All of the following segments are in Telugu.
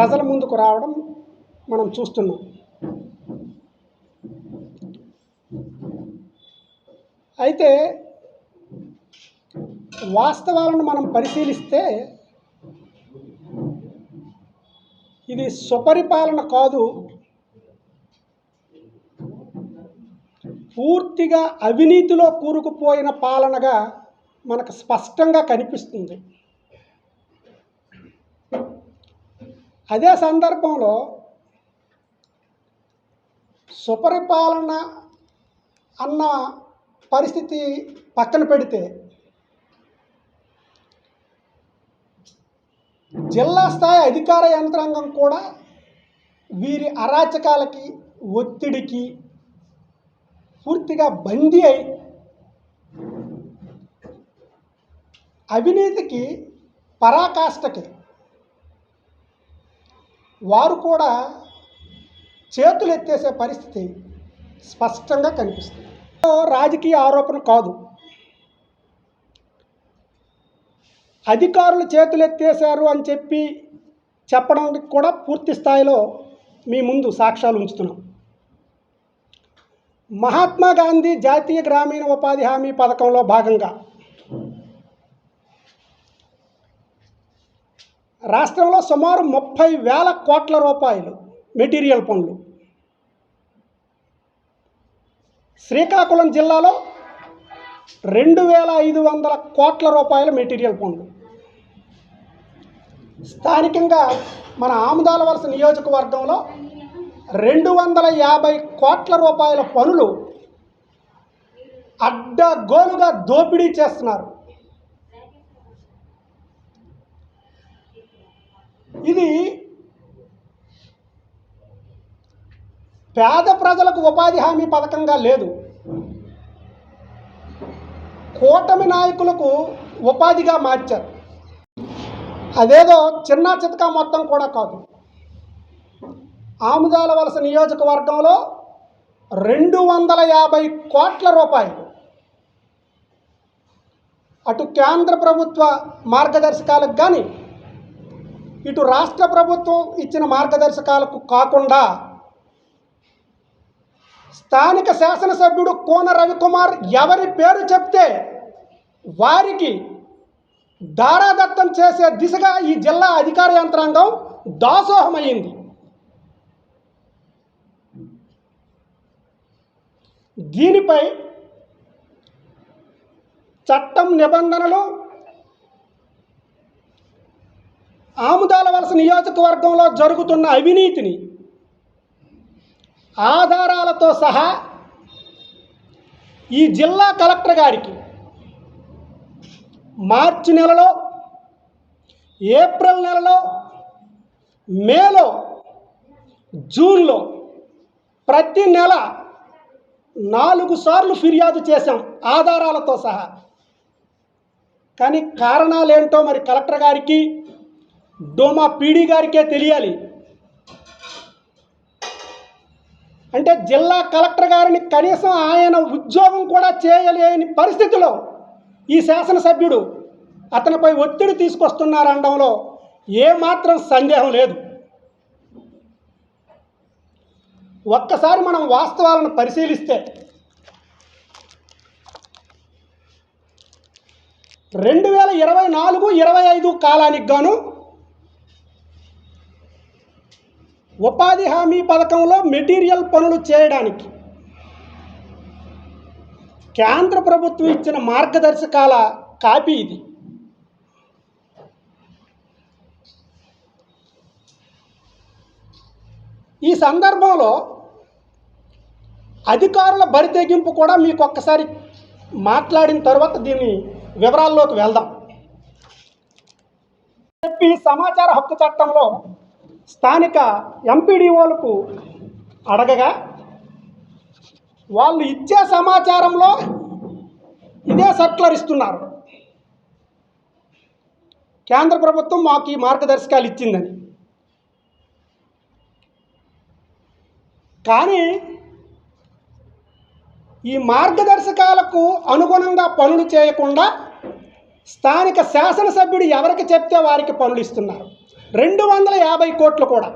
ప్రజల ముందుకు రావడం మనం చూస్తున్నాం. అయితే వాస్తవాలను మనం పరిశీలిస్తే ఇది సుపరిపాలన కాదు పూర్తిగా అవినీతిలో కూరుకుపోయిన పాలనగా మనకు స్పష్టంగా కనిపిస్తుంది. అదే సందర్భంలో సుపరిపాలన అన్న పరిస్థితి పక్కన పెడితే జిల్లా స్థాయి అధికార యంత్రాంగం కూడా వీరి అరాచకాలకి ఒత్తిడికి పూర్తిగా బందీ అయి అవినీతికి పరాకాష్ఠకి వారు కూడా చేతులు ఎత్తేసే పరిస్థితి స్పష్టంగా కనిపిస్తుంది. రాజకీయ ఆరోపణ కాదు. అధికారులు చేతులు ఎత్తేసారు అని చెప్పి చెప్పడానికి కూడా పూర్తి స్థాయిలో మీ ముందు సాక్ష్యాలు ఉంచుతున్నాం. మహాత్మా గాంధీ జాతీయ గ్రామీణ ఉపాధి హామీ పథకంలో భాగంగా రాష్ట్రంలో సుమారు ముప్పై వేల కోట్ల రూపాయలు మెటీరియల్ పనులు శ్రీకాకుళం జిల్లాలో రెండు వేల ఐదు వందల కోట్ల రూపాయల మెటీరియల్ పనులు స్థానికంగా మన ఆముదాల వలస నియోజకవర్గంలో రెండు వందల యాభై కోట్ల రూపాయల పనులు అడ్డగోలుగా దోపిడీ చేస్తున్నారు. ఇది పేద ప్రజలకు ఉపాధి హామీ పథకంగా లేదు. కూటమి నాయకులకు ఉపాధిగా మార్చారు. అదేదో చిన్న చితక మొత్తం కూడా కాదు. ఆముదాల వలస నియోజకవర్గంలో రెండు వందల యాభై కోట్ల రూపాయలు. అటు కేంద్ర ప్రభుత్వ మార్గదర్శకాలకు కానీ ఇటు రాష్ట్ర ప్రభుత్వం ఇచ్చిన మార్గదర్శకాలకు కాకుండా స్థానిక శాసనసభ్యుడు కోన రవికుమార్ ఎవరి పేరు చెప్తే వారికి దారాదత్తం చేసే దిశగా ఈ జిల్లా అధికార యంత్రాంగం దాసోహమైంది దీనిపై చట్టం నిబంధనలు ఆముదాల వలస నియోజకవర్గంలో జరుగుతున్న అవినీతిని ఆధారాలతో సహా ఈ జిల్లా కలెక్టర్ గారికి మార్చి నెలలో ఏప్రిల్ నెలలో మేలో జూన్లో ప్రతి నెల నాలుగు సార్లు ఫిర్యాదు చేశాం ఆధారాలతో సహా. కానీ కారణాలేంటో మరి కలెక్టర్ గారికి డోమా పీడీ గారికే తెలియాలి. అంటే జిల్లా కలెక్టర్ గారిని కనీసం ఆయన ఉద్యోగం కూడా చేయలేని పరిస్థితిలో ఈ శాసనసభ్యుడు అతనిపై ఒత్తిడి తీసుకొస్తున్నారనడంలో ఏమాత్రం సందేహం లేదు. ఒక్కసారి మనం వాస్తవాలను పరిశీలిస్తే రెండు వేల ఇరవై నాలుగు ఇరవై ఐదు కాలానికి గాను ఉపాధి హామీ పథకంలో మెటీరియల్ పనులు చేయడానికి కేంద్ర ప్రభుత్వం ఇచ్చిన మార్గదర్శకాల కాపీ ఇది. ఈ సందర్భంలో అధికారుల బరితెగింపు కూడా మీకు ఒక్కసారి మాట్లాడిన తర్వాత దీని వివరాల్లోకి వెళ్దాం. చెప్పి సమాచార హక్కు చట్టంలో స్థానిక ఎంపీడీఓలకు అడగగా వాళ్ళు ఇచ్చే సమాచారంలో ఇదే సర్క్యులర్ ఇస్తున్నారు. కేంద్ర ప్రభుత్వం మాకు ఈ మార్గదర్శకాలు ఇచ్చిందని. కానీ ఈ మార్గదర్శకాలకు అనుగుణంగా పనులు చేయకుండా స్థానిక శాసనసభ్యుడు ఎవరికి చెప్తే వారికి పనులు ఇస్తున్నారు. రెండు వందల యాభై కోట్లు కూడా.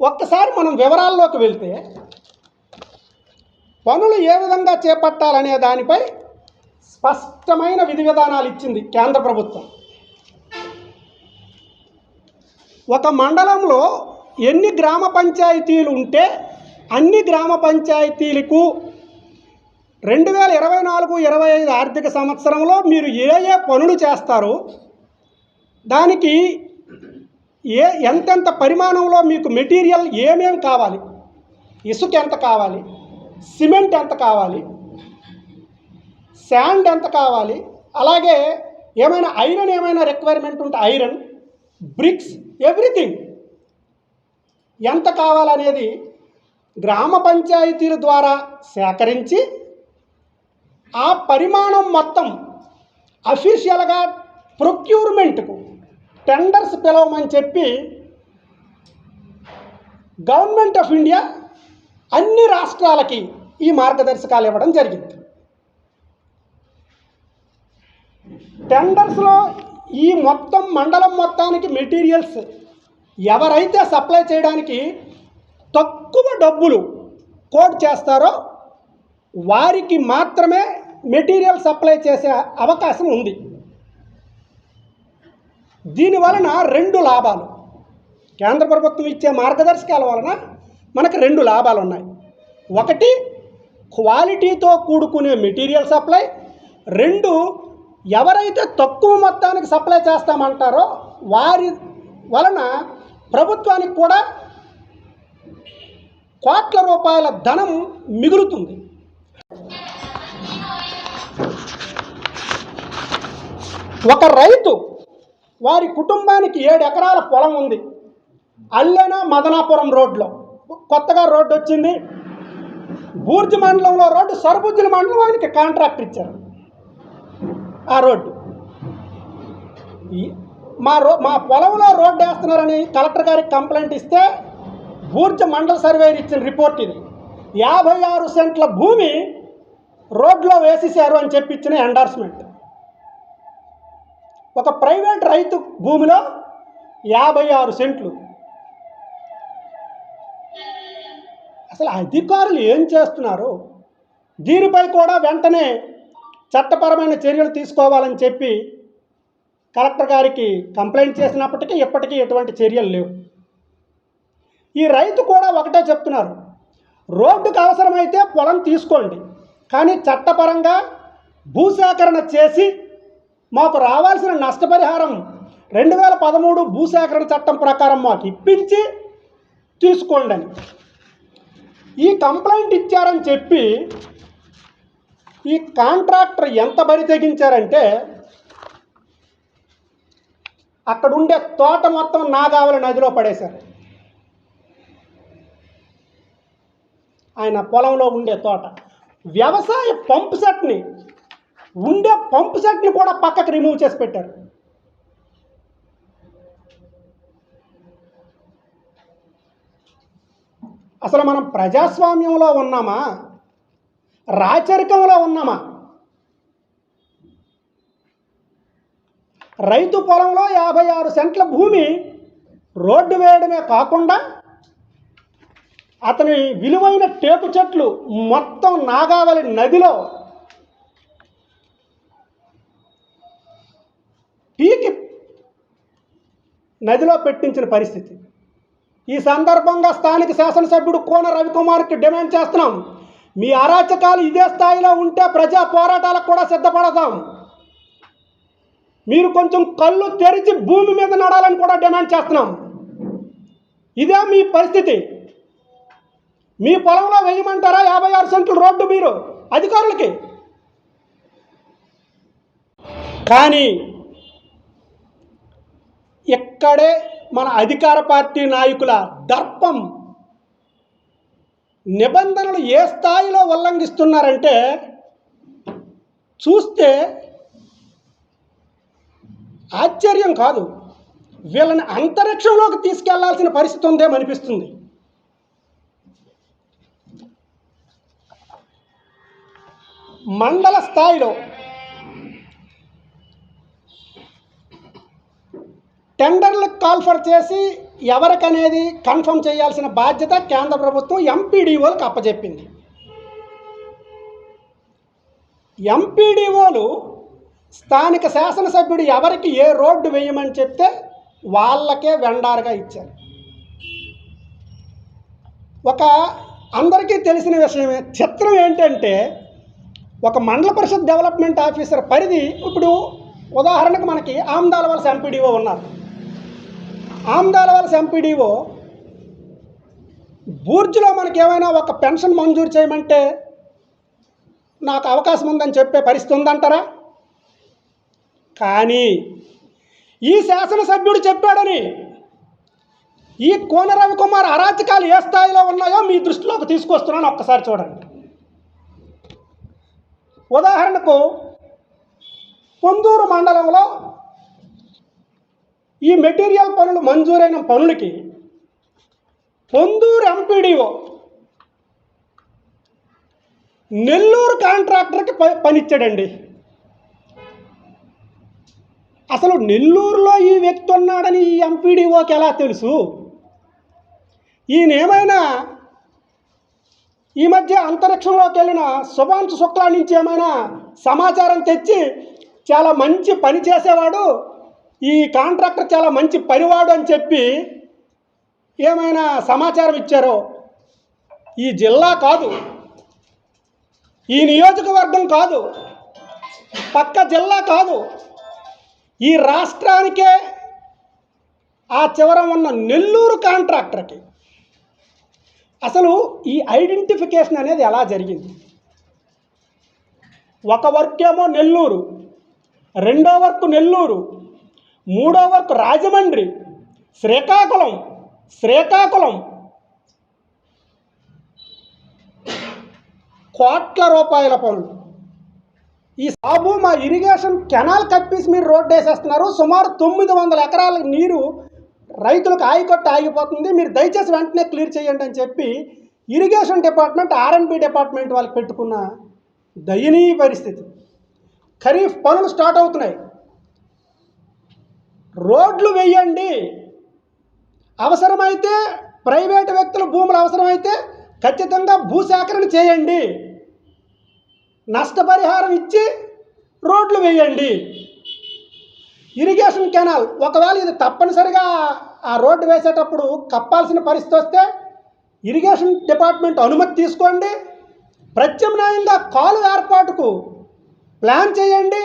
ఒక్కసారి మనం వివరాల్లోకి వెళ్తే పనులు ఏ విధంగా చేపట్టాలనే దానిపై స్పష్టమైన విధి విధానాలు ఇచ్చింది కేంద్ర ప్రభుత్వం. ఒక మండలంలో ఎన్ని గ్రామ పంచాయతీలు ఉంటే అన్ని గ్రామ పంచాయతీలకు రెండు వేల ఇరవై నాలుగు ఇరవై ఐదు ఆర్థిక సంవత్సరంలో మీరు ఏ ఏ పనులు చేస్తారు దానికి ఏ ఎంతెంత పరిమాణంలో మీకు మెటీరియల్ ఏమేమి కావాలి ఇసుక ఎంత కావాలి సిమెంట్ ఎంత కావాలి శాండ్ ఎంత కావాలి అలాగే ఏమైనా ఐరన్ ఏమైనా రిక్వైర్మెంట్ ఉంటే ఐరన్ బ్రిక్స్ ఎవ్రీథింగ్ ఎంత కావాలనేది గ్రామ పంచాయతీల ద్వారా సేకరించి ఆ పరిమాణం మొత్తం అఫీషియల్గా ప్రొక్యూర్మెంట్కు టెండర్స్ పిలవమని చెప్పి గవర్నమెంట్ ఆఫ్ ఇండియా అన్ని రాష్ట్రాలకి ఈ మార్గదర్శకాలు ఇవ్వడం జరిగింది. టెండర్స్లో ఈ మొత్తం మండలం మొత్తానికి మెటీరియల్స్ ఎవరైతే సప్లై చేయడానికి తక్కువ డబ్బులు కోట్ చేస్తారో వారికి మాత్రమే మెటీరియల్ సప్లై చేసే అవకాశం ఉంది. దీని వలన రెండు లాభాలు. కేంద్ర ప్రభుత్వం ఇచ్చే మార్గదర్శకాల వలన మనకు రెండు లాభాలు ఉన్నాయి. ఒకటి క్వాలిటీతో కూడుకునే మెటీరియల్ సప్లై. రెండు ఎవరైతే తక్కువ మొత్తానికి సప్లై చేస్తామంటారో వారి వలన ప్రభుత్వానికి కూడా కోట్ల రూపాయల ధనం మిగులుతుంది. ఒక రైతు వారి కుటుంబానికి ఏడు ఎకరాల పొలం ఉంది. అల్లెన మదనాపురం రోడ్లో. కొత్తగా రోడ్డు వచ్చింది. బూర్జి మండలంలో రోడ్డు సరుబుజ్జుల మండలం ఆయనకి కాంట్రాక్ట్ ఇచ్చారు. ఆ రోడ్డు. ఈ- మా రో మా పొలంలో రోడ్డు వేస్తున్నారని కలెక్టర్ గారికి కంప్లైంట్ ఇస్తే బూర్జ మండల సర్వేయర్ ఇచ్చిన రిపోర్ట్ ఇది. యాభై ఆరు సెంట్ల భూమి రోడ్లో వేసేసారు అని చెప్పి ఇచ్చిన ఎండార్స్మెంట్ ఒక ప్రైవేట్ రైతు భూమిలో యాభై ఆరు సెంట్లు. అసలు అధికారులు ఏం చేస్తున్నారు? దీనిపై కూడా వెంటనే చట్టపరమైన చర్యలు తీసుకోవాలని చెప్పి కలెక్టర్ గారికి కంప్లైంట్ చేసినప్పటికీ ఇప్పటికీ ఎటువంటి చర్యలు లేవు. ఈ రైతు కూడా ఒకటే చెప్తున్నారు. రోడ్డుకు అవసరమైతే పొలం తీసుకోండి. కానీ చట్టపరంగా భూసేకరణ చేసి మాకు రావాల్సిన నష్టపరిహారం రెండు వేల పదమూడు భూసేకరణ చట్టం ప్రకారం మాకు ఇప్పించి తీసుకోండి అని. ఈ కంప్లైంట్ ఇచ్చారని చెప్పి ఈ కాంట్రాక్టర్ ఎంత బరి తెగించారంటే అక్కడ ఉండే తోట మొత్తం నాగావళి నదిలో పడేశారు. ఆయన పొలంలో ఉండే తోట. వ్యవసాయ పంప్ సెట్ని ఉండే పంపు సెట్ని కూడా పక్కకు రిమూవ్ చేసి పెట్టారు. అసలు మనం ప్రజాస్వామ్యంలో ఉన్నామా? రాచరికంలో ఉన్నామా? రైతు పొలంలో యాభై ఆరు సెంట్ల భూమి రోడ్డు వేయడమే కాకుండా అతని విలువైన టేకు చెట్లు మొత్తం నాగావళి నదిలో పీకి నదిలో పెట్టించిన పరిస్థితి. ఈ సందర్భంగా స్థానిక శాసనసభ్యుడు కోన రవికుమార్కి డిమాండ్ చేస్తున్నాం. మీ అరాచకాలు ఇదే స్థాయిలో ఉంటే ప్రజా పోరాటాలకు కూడా సిద్ధపడతాం మీరు కొంచెం కళ్ళు తెరిచి భూమి మీద నడాలని కూడా డిమాండ్ చేస్తున్నాం. ఇదే మీ పరిస్థితి. మీ పొలంలో వేయమంటారా యాభై ఆరు సెంట్లు రోడ్డు మీరు అధికారులకి? కానీ ఇక్కడే మన అధికార పార్టీ నాయకుల దర్పం నిబంధనలు ఏ స్థాయిలో ఉల్లంఘిస్తున్నారంటే చూస్తే ఆశ్చర్యం కాదు. వీళ్ళని అంతరిక్షంలోకి తీసుకెళ్ళాల్సిన పరిస్థితి ఉందేమనిపిస్తుంది మండల స్థాయిలో టెండర్లు కాల్ఫర్ చేసి ఎవరికనేది కన్ఫర్మ్ చేయాల్సిన బాధ్యత కేంద్ర ప్రభుత్వం ఎంపీడీఓలకు అప్పచెప్పింది ఎంపీడీఓలు స్థానిక శాసనసభ్యుడు ఎవరికి ఏ రోడ్డు వేయమని చెప్తే వాళ్ళకే వెండారుగా ఇచ్చారు. ఒక అందరికీ తెలిసిన విషయమే చిత్రం ఏంటంటే ఒక మండల పరిషత్ డెవలప్మెంట్ ఆఫీసర్ పరిధి ఇప్పుడు ఉదాహరణకు మనకి ఆమ్దాల వలస ఎంపీడీఓ ఉన్నారు. ఆమ్దాల వలస ఎంపీడీఓ బూర్జులో మనకి ఏమైనా ఒక పెన్షన్ మంజూరు చేయమంటే నాకు అవకాశం ఉందని చెప్పే పరిస్థితి ఉందంటారా? కానీ ఈ శాసనసభ్యుడు చెప్పాడని ఈ కోన రవికుమార్ అరాచకాలు ఏ స్థాయిలో ఉన్నాయో మీ దృష్టిలోకి తీసుకొస్తున్నాను ఒక్కసారి చూడండి. ఉదాహరణకు పొందూరు మండలంలో ఈ మెటీరియల్ పనులు మంజూరైన పనులకి పొందూరు ఎంపీడీఓ నెల్లూరు కాంట్రాక్టర్కి ప పనిచ్చాడండి. అసలు నెల్లూరులో ఈ వ్యక్తి ఉన్నాడని ఈ ఎంపీడీఓకి ఎలా తెలుసు? ఈయనేమైనా ఈ మధ్య అంతరిక్షంలోకి వెళ్ళిన శుభాంశు శుక్లా నుంచి ఏమైనా సమాచారం తెచ్చి చాలా మంచి పని చేసేవాడు ఈ కాంట్రాక్టర్ చాలా మంచి పనివాడు అని చెప్పి ఏమైనా సమాచారం ఇచ్చారో? ఈ జిల్లా కాదు. ఈ నియోజకవర్గం కాదు. పక్క జిల్లా కాదు. ఈ రాష్ట్రానికే ఆ చివర ఉన్న నెల్లూరు కాంట్రాక్టర్కి. అసలు ఈ ఐడెంటిఫికేషన్ అనేది ఎలా జరిగింది? ఒక వర్క్ ఏమో నెల్లూరు రెండో వర్క్ నెల్లూరు మూడో వర్క్ రాజమండ్రి శ్రీకాకుళం శ్రీకాకుళం. కోట్ల రూపాయల పనులు. ఈ సాబు మా ఇరిగేషన్ కెనాల్ కప్పేసి మీరు రోడ్డు వేసేస్తున్నారు. సుమారు తొమ్మిది వందల ఎకరాల నీరు రైతులకు ఆయికొట్ట ఆగిపోతుంది. మీరు దయచేసి వెంటనే క్లియర్ చేయండి అని చెప్పి ఇరిగేషన్ డిపార్ట్మెంట్ ఆర్ఎండ్బి డిపార్ట్మెంట్ వాళ్ళకి పెట్టుకున్న దయనీయ పరిస్థితి. ఖరీఫ్ పనులు స్టార్ట్ అవుతున్నాయి. రోడ్లు వేయండి. అవసరమైతే ప్రైవేటు వ్యక్తుల భూములు అవసరమైతే ఖచ్చితంగా భూసేకరణ చేయండి. నష్టపరిహారం ఇచ్చి రోడ్లు వేయండి. ఇరిగేషన్ కెనాల్ ఒకవేళ ఇది తప్పనిసరిగా ఆ రోడ్డు వేసేటప్పుడు కప్పాల్సిన పరిస్థితి వస్తే ఇరిగేషన్ డిపార్ట్మెంట్ అనుమతి తీసుకోండి. ప్రత్యామ్నాయంగా కాలు ఏర్పాటుకు ప్లాన్ చేయండి.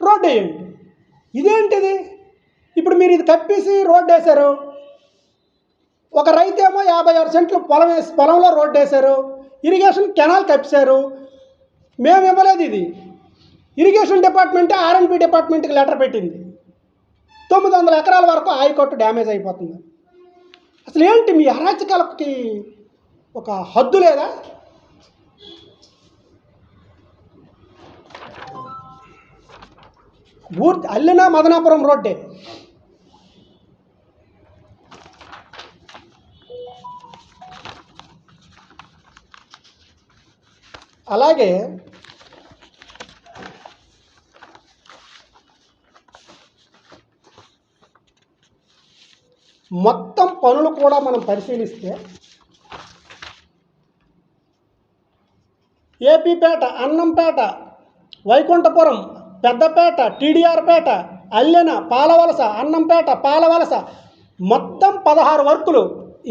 రోడ్డు వేయండి. ఇదేంటిది? ఇప్పుడు మీరు ఇది కప్పేసి రోడ్డు వేశారు. ఒక రైతేమో యాభై ఆరు సెంట్లు పొలం వేసి పొలంలో రోడ్డు వేశారు. ఇరిగేషన్ కెనాల్ కప్పారు మేము ఇవ్వలేదు ఇది. ఇరిగేషన్ డిపార్ట్మెంటే ఆర్ఎన్పి డిపార్ట్మెంట్కి లెటర్ పెట్టింది. తొమ్మిది వందల ఎకరాల వరకు హైకోర్టు డ్యామేజ్ అయిపోతుంది. అసలు ఏంటి మీ అరాచకాలకి ఒక హద్దు లేదా? పూర్తి అల్లినా మదనాపురం రోడ్డే. అలాగే మొత్తం పనులు కూడా మనం పరిశీలిస్తే ఏపీపేట అన్నంపేట వైకుంఠపురం పెద్దపేట టీడీఆర్పేట అల్లెన పాలవలస అన్నంపేట పాలవలస మొత్తం పదహారు వర్కులు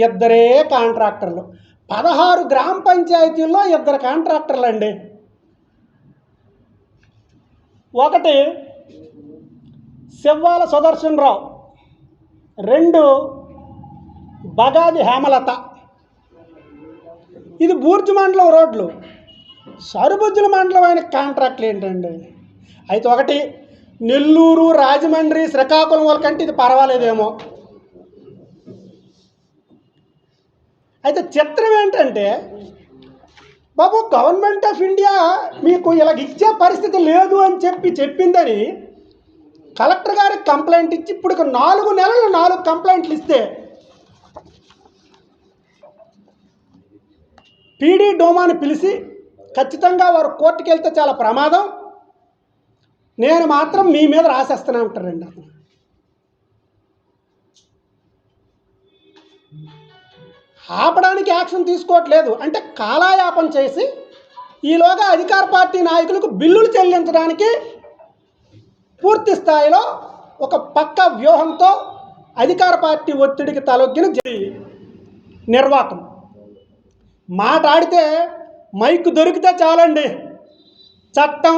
ఇద్దరే కాంట్రాక్టర్లు. పదహారు గ్రామ పంచాయతీల్లో ఇద్దరు కాంట్రాక్టర్లు అండి ఒకటి శివ్వాల సుదర్శన్ రావు రెండు బగాది హేమలత. ఇది బూర్జు మండలం రోడ్లు. సరుబుజ్జుల మండలం ఆయన కాంట్రాక్ట్లు ఏంటండి? అయితే ఒకటి నెల్లూరు రాజమండ్రి శ్రీకాకుళం వాళ్ళకంటే ఇది పర్వాలేదేమో. అయితే చిత్రం ఏంటంటే బాబు గవర్నమెంట్ ఆఫ్ ఇండియా మీకు ఇలా ఇచ్చే పరిస్థితి లేదు అని చెప్పి చెప్పిందని కలెక్టర్ గారికి కంప్లైంట్ ఇచ్చి ఇప్పుడు నాలుగు నెలలు నాలుగు కంప్లైంట్లు ఇస్తే పీడీ డోమాను పిలిచి ఖచ్చితంగా వారు కోర్టుకెళ్తే చాలా ప్రమాదం. నేను మాత్రం మీ మీద రాసేస్తానే ఉంటారండి అతను. ఆపడానికి యాక్షన్ తీసుకోవట్లేదు. అంటే కాలాయాపం చేసి ఈలోగా అధికార పార్టీ నాయకులకు బిల్లులు చెల్లించడానికి పూర్తి స్థాయిలో ఒక పక్క వ్యూహంతో అధికార పార్టీ ఒత్తిడికి తలొగ్గిన నిర్వాకం మాట్లాడితే మైక్ దొరికితే చాలండి. చట్టం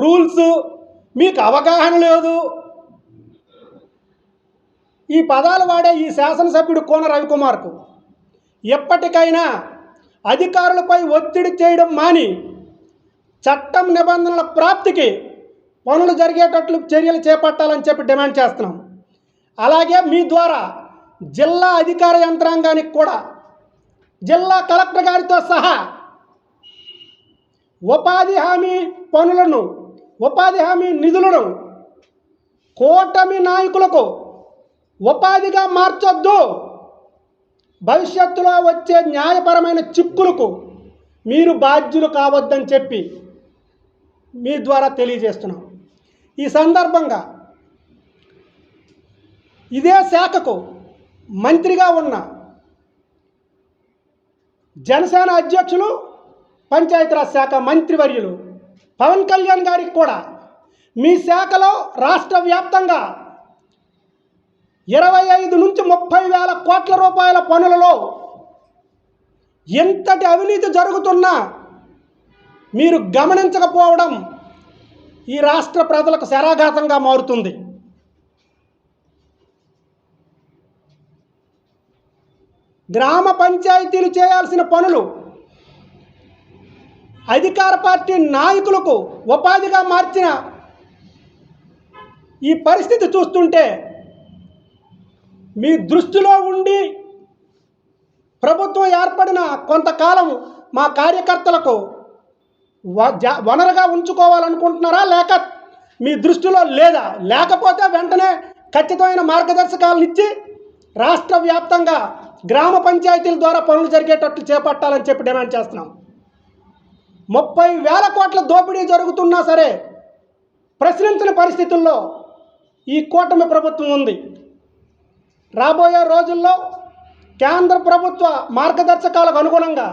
రూల్స్ మీకు అవగాహన లేదు. ఈ పదాలు వాడే ఈ శాసనసభ్యుడు కోన రవికుమార్కు. ఎప్పటికైనా అధికారులపై ఒత్తిడి చేయడం మాని చట్టం నిబంధనల ప్రాప్తికి పనులు జరిగేటట్లు చర్యలు చేపట్టాలని చెప్పి డిమాండ్ చేస్తున్నాం. అలాగే మీ ద్వారా జిల్లా అధికార యంత్రాంగానికి కూడా జిల్లా కలెక్టర్ గారితో సహా ఉపాధి హామీ పనులను ఉపాధి హామీ నిధులను కూటమి నాయకులకు ఉపాధిగా మార్చొద్దు. భవిష్యత్తులో వచ్చే న్యాయపరమైన చిక్కులకు మీరు బాధ్యులు కావద్దని చెప్పి మీ ద్వారా తెలియజేస్తున్నాం. ఈ సందర్భంగా ఇదే శాఖకు మంత్రిగా ఉన్న జనసేన అధ్యక్షులు పంచాయతీరాజ్ శాఖ మంత్రివర్యులు పవన్ కళ్యాణ్ గారికి కూడా మీ శాఖలో రాష్ట్ర వ్యాప్తంగా ఇరవై ఐదు నుంచి ముప్పై వేల కోట్ల రూపాయల పనులలో ఎంతటి అవినీతి జరుగుతున్నా మీరు గమనించకపోవడం ఈ రాష్ట్ర ప్రజలకు శరాఘాతంగా మారుతుంది. గ్రామ పంచాయతీలు చేయాల్సిన పనులు అధికార పార్టీ నాయకులకు ఉపాధిగా మార్చిన ఈ పరిస్థితి చూస్తుంటే మీ దృష్టిలో ఉండి ప్రభుత్వం ఏర్పడిన కొంతకాలం మా కార్యకర్తలకు వ- వనరుగా ఉంచుకోవాలనుకుంటున్నారా? లేక మీ దృష్టిలో లేదా? లేకపోతే వెంటనే ఖచ్చితమైన మార్గదర్శకాలను ఇచ్చి రాష్ట్ర వ్యాప్తంగా గ్రామ పంచాయతీల ద్వారా పనులు జరిగేటట్లు చేపట్టాలని చెప్పి డిమాండ్ చేస్తున్నాం. ముప్పై వేల కోట్ల దోపిడీ జరుగుతున్నా సరే ప్రశ్నించిన పరిస్థితుల్లో ఈ కూటమి ప్రభుత్వం ఉంది. రాబోయే రోజుల్లో కేంద్ర ప్రభుత్వ మార్గదర్శకాలకు అనుగుణంగా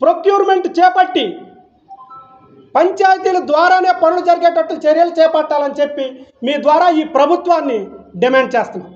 ప్రొక్యూర్మెంట్ చేపట్టి పంచాయతీల ద్వారానే పనులు జరిగేటట్టు చర్యలు చేపట్టాలని చెప్పి మీ ద్వారా ఈ ప్రభుత్వాన్ని డిమాండ్ చేస్తున్నాం.